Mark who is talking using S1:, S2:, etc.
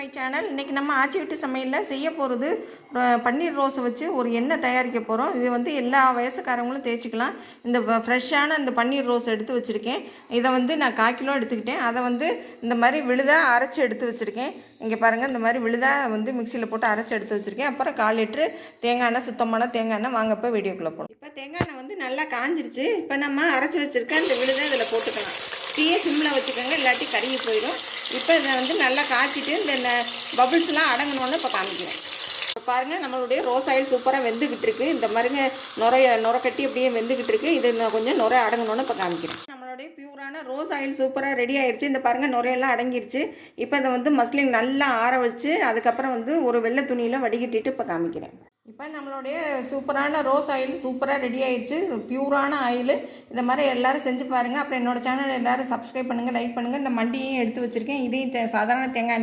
S1: My channel இன்றைக்கி நம்ம ஆச்சி வீட்டு சமையலில் செய்ய போகிறது பன்னீர் ரோஸை வச்சு ஒரு எண்ணெய் தயாரிக்க போகிறோம் இது வந்து எல்லா வயசுக்காரங்களும் தேய்ச்சிக்கலாம். இந்த ஃப்ரெஷ்ஷான இந்த பன்னீர் ரோஸ் எடுத்து வச்சுருக்கேன். இதை வந்து நான் கால் கிலோ எடுத்துக்கிட்டேன். அதை வந்து இந்த மாதிரி விழுதாக அரைச்சி எடுத்து வச்சுருக்கேன். இங்கே பாருங்கள் இந்த மாதிரி விழுதாக வந்து மிக்சியில் போட்டு அரைச்சி எடுத்து வச்சுருக்கேன். அப்புறம் கால் லிட்ரு தேங்காய் எண்ணெய் சுத்தமான தேங்காய் எண்ணெய். வாங்க இப்போ வீடியோக்குள்ளே போகணும் இப்போ தேங்காய் எண்ணெய் வந்து நல்லா காஞ்சிருச்சு. இப்போ நம்ம அரைச்சி வச்சுருக்க இந்த விழுதை இதில் போட்டுக்கலாம். தீயை சிம்மில் வச்சுக்கோங்க இல்லாட்டி கருகி போயிடும். இப்போ இதை வந்து நல்லா காய்ச்சிட்டு இந்த பபுள்ஸ்லாம் அடங்கணும்னு இப்போ காமிக்கிறேன். இப்போ பாருங்கள் நம்மளுடைய ரோஸ் ஆயில் சூப்பராக வெந்துக்கிட்டு இருக்கு. இந்த மாதிரிங்க நுரைய நுரக்கட்டி கட்டி அப்படியே வெந்துக்கிட்டு இருக்கு. இது நான் கொஞ்சம் நுரை அடங்கணும்னு இப்போ காமிக்கிறேன். நம்மளுடைய பியூரான ரோஸ் ஆயில் சூப்பராக ரெடி ஆயிடுச்சு இந்த பாருங்கள் நுரையெல்லாம் அடங்கிருச்சு. இப்போ இதை வந்து மஸ்லின் நல்லா ஆற வச்சு அதுக்கப்புறம் வந்து ஒரு வெள்ளை துணியில் வடிகட்டிட்டு இப்போ காமிக்கிறேன். இப்போ நம்மளுடைய சூப்பரான ரோஸ் ஆயில் சூப்பராக ரெடி ஆயிடுச்சு பியூரான ஆயில். இந்த மாதிரி எல்லோரும் செஞ்சு பாருங்கள் அப்புறம் என்னோடய சேனல் எல்லோரும் சப்ஸ்கிரைப் பண்ணுங்கள் லைக் பண்ணுங்கள் இந்த மண்டியையும் எடுத்து வச்சுருக்கேன். இதையும் தே- சாதாரண தேங்காய்